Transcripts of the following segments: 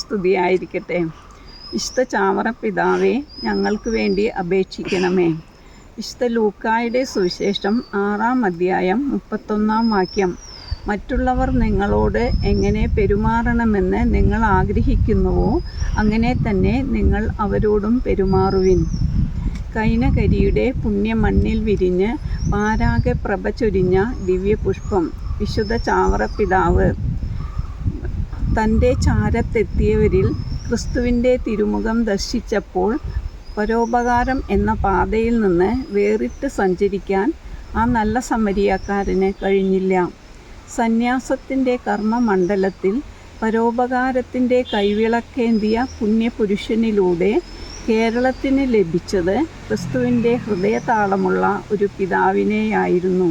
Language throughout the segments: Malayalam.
സ്തുതിയായിരിക്കട്ടെ. വിശുദ്ധ ചാവറ പിതാവേ ഞങ്ങൾക്ക് വേണ്ടി അപേക്ഷിക്കണമേ. ഇഷ്ട ലൂക്കായുടെ സുവിശേഷം ആറാം അധ്യായം മുപ്പത്തൊന്നാം വാക്യം. മറ്റുള്ളവർ നിങ്ങളോട് എങ്ങനെ പെരുമാറണമെന്ന് നിങ്ങൾ ആഗ്രഹിക്കുന്നുവോ അങ്ങനെ തന്നെ നിങ്ങൾ അവരോടും പെരുമാറുവിൻ. കൈനകരിയുടെ പുണ്യമണ്ണിൽ വിരിഞ്ഞ് പാരാകെ പ്രഭ ചൊരിഞ്ഞ ദിവ്യപുഷ്പം. വിശുദ്ധ ചാവറപ്പിതാവ് തന്റെ ചാരത്തെത്തിയവരിൽ ക്രിസ്തുവിന്റെ തിരുമുഖം ദർശിച്ചപ്പോൾ പരോപകാരം എന്ന പാതയിൽ നിന്ന് വേറിട്ട് സഞ്ചരിക്കാൻ ആ നല്ല സമരിയക്കാരന് കഴിഞ്ഞില്ല. സന്യാസത്തിന്റെ കർമ്മമണ്ഡലത്തിൽ പരോപകാരത്തിന്റെ കൈവിളക്കേന്തിയ പുണ്യപുരുഷനിലൂടെ കേരളത്തിന് ലഭിച്ചത് ക്രിസ്തുവിന്റെ ഹൃദയതാളമുള്ള ഒരു പിതാവിനെയായിരുന്നു.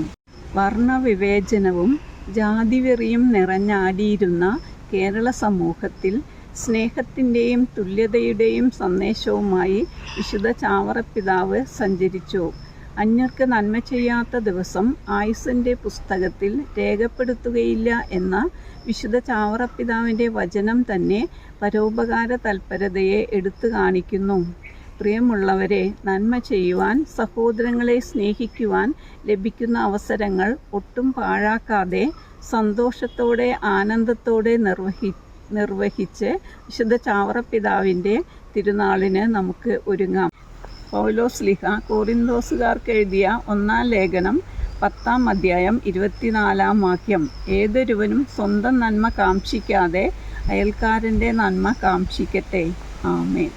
വർണവിവേചനവും ജാതിവെറിയും നിറഞ്ഞാടിയിരുന്ന കേരള സമൂഹത്തിൽ സ്നേഹത്തിന്റെയും തുല്യതയുടെയും സന്ദേശവുമായി വിശുദ്ധ ചാവറപ്പിതാവ് സഞ്ചരിച്ചു. അന്യർക്ക് നന്മ ചെയ്യാത്ത ദിവസം ആയുസിന്റെ പുസ്തകത്തിൽ രേഖപ്പെടുത്തുകയില്ല എന്ന വിശുദ്ധ ചാവറപ്പിതാവിന്റെ വചനം തന്നെ പരോപകാര തൽപരതയെ എടുത്തു കാണിക്കുന്നു. പ്രിയമുള്ളവരെ നന്മ ചെയ്യുവാൻ സഹോദരങ്ങളെ സ്നേഹിക്കുവാൻ ലഭിക്കുന്ന അവസരങ്ങൾ ഒട്ടും പാഴാക്കാതെ സന്തോഷത്തോടെ ആനന്ദത്തോടെ നിർവഹി നിർവഹിച്ച് വിശുദ്ധ ചാവറപ്പിതാവിന്റെ തിരുനാളിന് നമുക്ക് ഒരുങ്ങാം. പൗലോസ് ലിഹ കോറിന്തോസുകാർക്ക് എഴുതിയ ഒന്നാം ലേഖനം പത്താം അധ്യായം ഇരുപത്തിനാലാം വാക്യം. ഏതൊരുവനും സ്വന്തം നന്മ കാക്ഷിക്കാതെ അയൽക്കാരന്റെ നന്മ കാക്ഷിക്കട്ടെ. ആമേൻ.